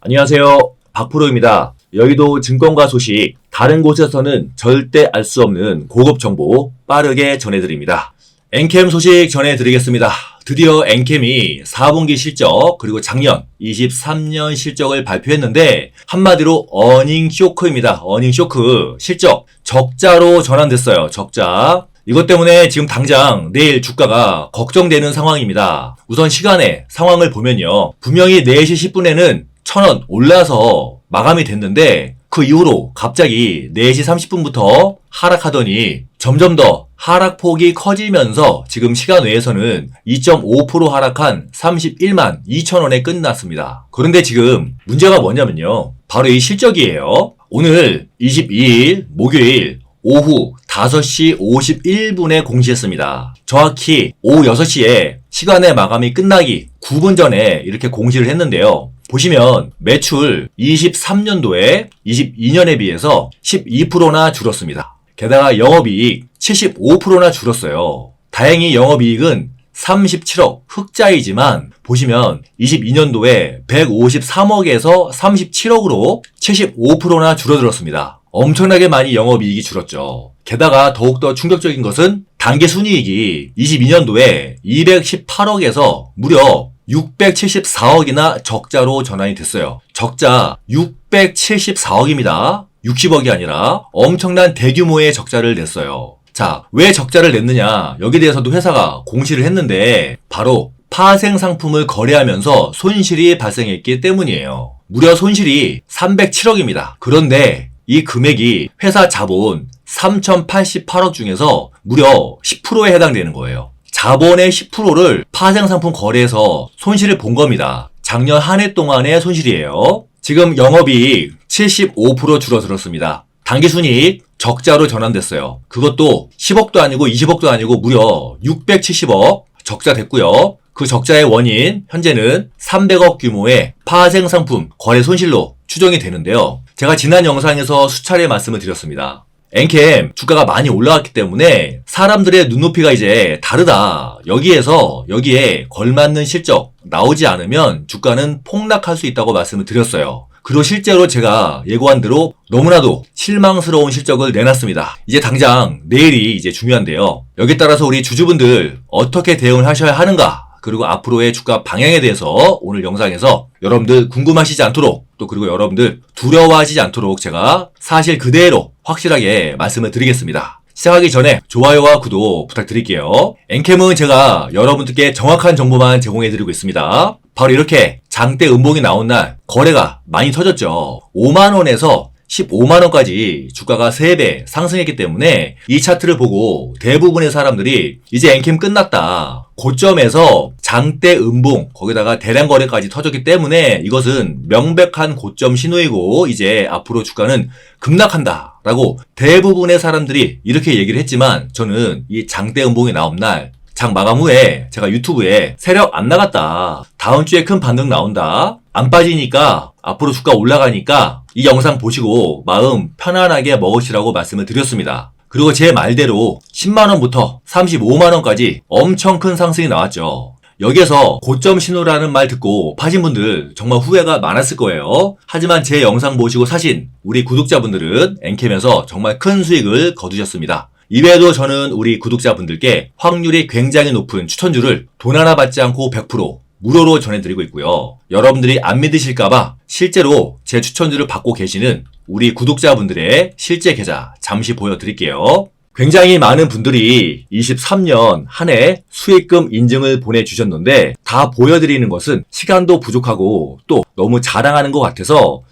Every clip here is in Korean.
안녕하세요. 박프로입니다. 여의도 증권가 소식, 다른 곳에서는 절대 알 수 없는 고급 정보 빠르게 전해드립니다. 엔캠 소식 전해드리겠습니다. 드디어 엔캠이 4분기 실적, 그리고 작년 23년 실적을 발표했는데, 한마디로 어닝 쇼크입니다. 어닝 쇼크. 실적, 적자로 전환됐어요. 적자. 이것 때문에 지금 당장 내일 주가가 걱정되는 상황입니다. 우선 시간에 상황을 보면요. 분명히 4시 10분에는 1000원 올라서 마감이 됐는데 그 이후로 갑자기 4시 30분부터 하락하더니 점점 더 하락폭이 커지면서 지금 시간 외에서는 2.5% 하락한 31만 2천원에 끝났습니다. 그런데 지금 문제가 뭐냐면요. 바로 이 실적이에요. 오늘 22일 목요일 오후 5시 51분에 공시했습니다. 정확히 오후 6시에 시간의 마감이 끝나기 9분 전에 이렇게 공시를 했는데요. 보시면 매출 23년도에 22년에 비해서 12%나 줄었습니다. 게다가 영업이익 75%나 줄었어요. 다행히 영업이익은 37억 흑자이지만 보시면 22년도에 153억에서 37억으로 75%나 줄어들었습니다. 엄청나게 많이 영업이익이 줄었죠. 게다가 더욱더 충격적인 것은 단기 순이익이 22년도에 218억에서 무려 674억이나 적자로 전환이 됐어요. 적자 674억입니다. 60억이 아니라 엄청난 대규모의 적자를 냈어요. 자, 왜 적자를 냈느냐? 여기에 대해서도 회사가 공시를 했는데 바로 파생 상품을 거래하면서 손실이 발생했기 때문이에요. 무려 손실이 307억입니다. 그런데 이 금액이 회사 자본 3,088억 중에서 무려 10%에 해당되는 거예요. 자본의 10%를 파생상품 거래에서 손실을 본 겁니다. 작년 한 해 동안의 손실이에요. 지금 영업이익 75% 줄어들었습니다. 당기순이익 적자로 전환됐어요. 그것도 10억도 아니고 20억도 아니고 무려 670억 적자 됐고요. 그 적자의 원인 현재는 300억 규모의 파생상품 거래 손실로 추정이 되는데요. 제가 지난 영상에서 수차례 말씀을 드렸습니다. 엔캠 주가가 많이 올라왔기 때문에 사람들의 눈높이가 이제 다르다. 여기에서 여기에 걸맞는 실적 나오지 않으면 주가는 폭락할 수 있다고 말씀을 드렸어요. 그리고 실제로 제가 예고한 대로 너무나도 실망스러운 실적을 내놨습니다. 이제 당장 내일이 이제 중요한데요. 여기에 따라서 우리 주주분들 어떻게 대응을 하셔야 하는가 그리고 앞으로의 주가 방향에 대해서 오늘 영상에서 여러분들 궁금하시지 않도록 또 그리고 여러분들 두려워하시지 않도록 제가 사실 그대로 확실하게 말씀을 드리겠습니다. 시작하기 전에 좋아요와 구독 부탁드릴게요. 엔캠은 제가 여러분들께 정확한 정보만 제공해드리고 있습니다. 바로 이렇게 장대 음봉이 나온 날 거래가 많이 터졌죠. 5만원에서 15만원까지 주가가 3배 상승했기 때문에 이 차트를 보고 대부분의 사람들이 이제 엔캠 끝났다. 고점에서 장대 음봉 거기다가 대량 거래까지 터졌기 때문에 이것은 명백한 고점 신호이고 이제 앞으로 주가는 급락한다. 라고 대부분의 사람들이 이렇게 얘기를 했지만 저는 이 장대 음봉이 나온 날 장 마감 후에 제가 유튜브에 세력 안 나갔다. 다음 주에 큰 반등 나온다. 안 빠지니까 앞으로 주가 올라가니까 이 영상 보시고 마음 편안하게 먹으시라고 말씀을 드렸습니다. 그리고 제 말대로 10만원부터 35만원까지 엄청 큰 상승이 나왔죠. 여기에서 고점 신호라는 말 듣고 파신 분들 정말 후회가 많았을 거예요. 하지만 제 영상 보시고 사신 우리 구독자분들은 엔캠에서 정말 큰 수익을 거두셨습니다. 이외에도 저는 우리 구독자분들께 확률이 굉장히 높은 추천주를 돈 하나 받지 않고 100% 무료로 전해드리고 있고요. 여러분들이 안 믿으실까봐 실제로 제 추천주를 받고 계시는 우리 구독자분들의 실제 계좌 잠시 보여드릴게요. 굉장히 많은 분들이 23년 한 해 수익금 인증을 보내주셨는데 다 보여드리는 것은 시간도 부족하고 또 너무 자랑하는 것 같아서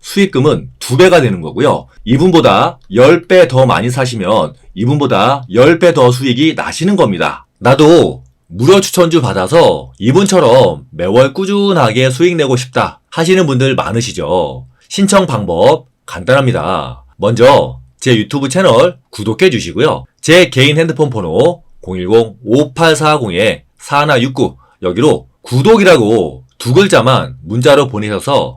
수익금은 두 배가 되는 거고요. 이분보다 10배 더 많이 사시면 이분보다 10배 더 수익이 나시는 겁니다. 나도 무료 추천주 받아서 이분처럼 매월 꾸준하게 수익 내고 싶다 하시는 분들 많으시죠? 신청 방법 간단합니다. 먼저 제 유튜브 채널 구독해 주시고요. 제 개인 핸드폰 번호 010-5840-4169 여기로 구독이라고 두 글자만 문자로 보내셔서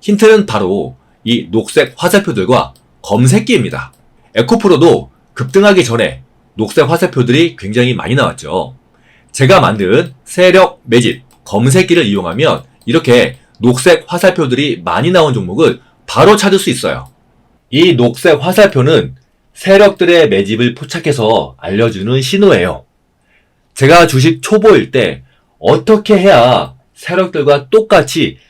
힌트는 바로 이 녹색 화살표들과 검색기입니다. 에코프로도 급등하기 전에 녹색 화살표들이 굉장히 많이 나왔죠. 제가 만든 세력 매집 검색기를 이용하면 이렇게 녹색 화살표들이 많이 나온 종목을 바로 찾을 수 있어요. 이 녹색 화살표는 세력들의 매집을 포착해서 알려주는 신호예요. 제가 주식 초보일 때 어떻게 해야 세력들과 똑같이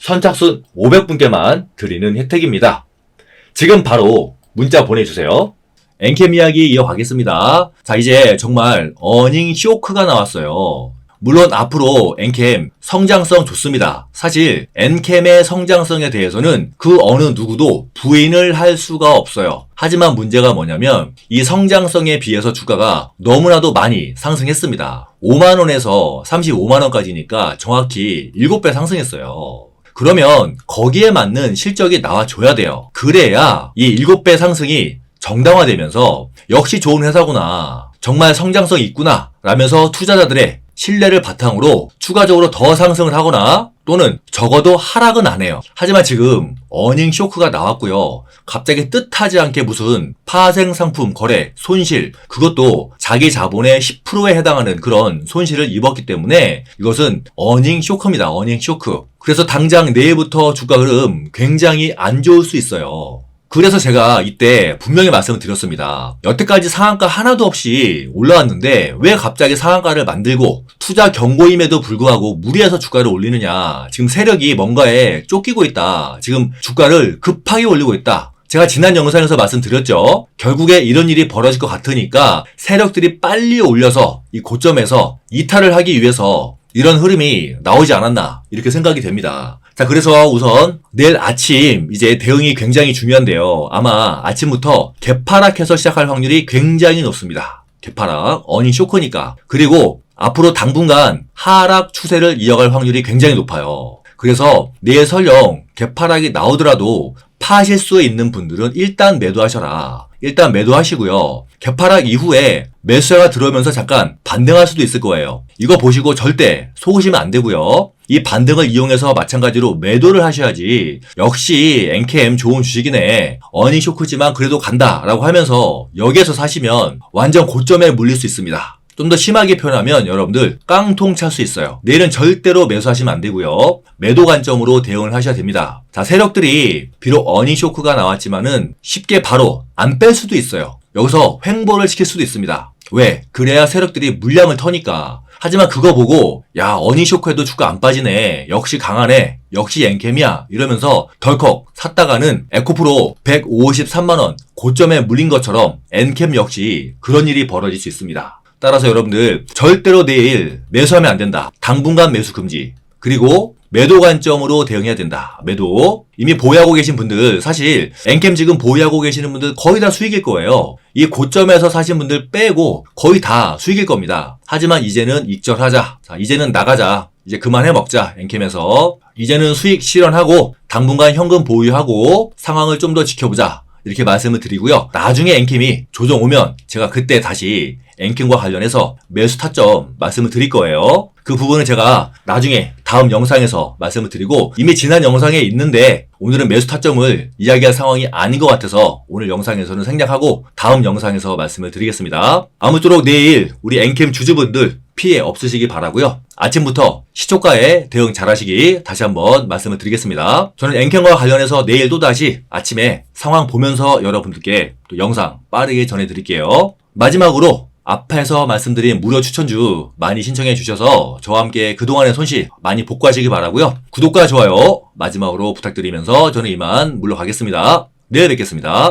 선착순 500분께만 드리는 혜택입니다. 지금 바로 문자 보내주세요. 엔캠 이야기 이어가겠습니다. 자, 이제 정말 어닝 쇼크가 나왔어요. 물론 앞으로 엔캠 성장성 좋습니다. 사실 엔캠의 성장성에 대해서는 그 어느 누구도 부인을 할 수가 없어요. 하지만 문제가 뭐냐면 이 성장성에 비해서 주가가 너무나도 많이 상승했습니다. 5만원에서 35만원까지니까 정확히 7배 상승했어요. 그러면 거기에 맞는 실적이 나와줘야 돼요. 그래야 이 7배 상승이 정당화되면서 역시 좋은 회사구나. 정말 성장성 있구나. 라면서 투자자들의 신뢰를 바탕으로 추가적으로 더 상승을 하거나 또는 적어도 하락은 안 해요. 하지만 지금 어닝 쇼크가 나왔고요. 갑자기 뜻하지 않게 무슨 파생 상품 거래, 손실, 그것도 자기 자본의 10%에 해당하는 그런 손실을 입었기 때문에 이것은 어닝 쇼크입니다. 어닝 쇼크. 그래서 당장 내일부터 주가 흐름 굉장히 안 좋을 수 있어요. 그래서 제가 이때 분명히 말씀을 드렸습니다. 여태까지 상한가 하나도 없이 올라왔는데 왜 갑자기 상한가를 만들고 투자 경고임에도 불구하고 무리해서 주가를 올리느냐. 지금 세력이 뭔가에 쫓기고 있다. 지금 주가를 급하게 올리고 있다. 제가 지난 영상에서 말씀드렸죠. 결국에 이런 일이 벌어질 것 같으니까 세력들이 빨리 올려서 이 고점에서 이탈을 하기 위해서 이런 흐름이 나오지 않았나 이렇게 생각이 됩니다. 자, 그래서 우선 내일 아침 이제 대응이 굉장히 중요한데요. 아마 아침부터 개파락해서 시작할 확률이 굉장히 높습니다. 개파락, 어닝 쇼크니까. 그리고 앞으로 당분간 하락 추세를 이어갈 확률이 굉장히 높아요. 그래서 내일 설령 개파락이 나오더라도 파실 수 있는 분들은 일단 매도하셔라. 일단 매도하시고요. 개파락 이후에 매수가 들어오면서 잠깐 반등할 수도 있을 거예요. 이거 보시고 절대 속으시면 안 되고요. 이 반등을 이용해서 마찬가지로 매도를 하셔야지 역시 엔캠 좋은 주식이네 어닝 쇼크지만 그래도 간다 라고 하면서 여기에서 사시면 완전 고점에 물릴 수 있습니다. 좀더 심하게 표현하면 여러분들 깡통 찰 수 있어요. 내일은 절대로 매수하시면 안 되고요. 매도 관점으로 대응을 하셔야 됩니다. 자, 세력들이 비록 어닝 쇼크가 나왔지만은 쉽게 바로 안 뺄 수도 있어요. 여기서 횡보를 시킬 수도 있습니다. 왜? 그래야 세력들이 물량을 터니까. 하지만 그거 보고 야 어닝 쇼크에도 주가 안 빠지네. 역시 강하네. 역시 엔캠이야. 이러면서 덜컥 샀다가는 에코프로 153만 원 고점에 물린 것처럼 엔캠 역시 그런 일이 벌어질 수 있습니다. 따라서 여러분들 절대로 내일 매수하면 안 된다. 당분간 매수 금지. 그리고 매도 관점으로 대응해야 된다. 매도. 이미 보유하고 계신 분들, 사실, 엔캠 지금 보유하고 계시는 분들 거의 다 수익일 거예요. 이 고점에서 사신 분들 빼고 거의 다 수익일 겁니다. 하지만 이제는 익절하자. 자, 이제는 나가자. 이제 그만해 먹자. 엔캠에서. 이제는 수익 실현하고, 당분간 현금 보유하고, 상황을 좀 더 지켜보자. 이렇게 말씀을 드리고요. 나중에 엔캠이 조정 오면 제가 그때 다시 엔캠과 관련해서 매수 타점 말씀을 드릴 거예요. 그 부분은 제가 나중에 다음 영상에서 말씀을 드리고 이미 지난 영상에 있는데 오늘은 매수 타점을 이야기할 상황이 아닌 것 같아서 오늘 영상에서는 생략하고 다음 영상에서 말씀을 드리겠습니다. 아무쪼록 내일 우리 엔캠 주주분들 피해 없으시기 바라고요. 아침부터 시초가에 대응 잘하시기 다시 한번 말씀을 드리겠습니다. 저는 엔캠과 관련해서 내일 또다시 아침에 상황 보면서 여러분들께 또 영상 빠르게 전해드릴게요. 마지막으로 앞에서 말씀드린 무료 추천주 많이 신청해 주셔서 저와 함께 그동안의 손실 많이 복구하시기 바라고요. 구독과 좋아요 마지막으로 부탁드리면서 저는 이만 물러가겠습니다. 내일 뵙겠습니다.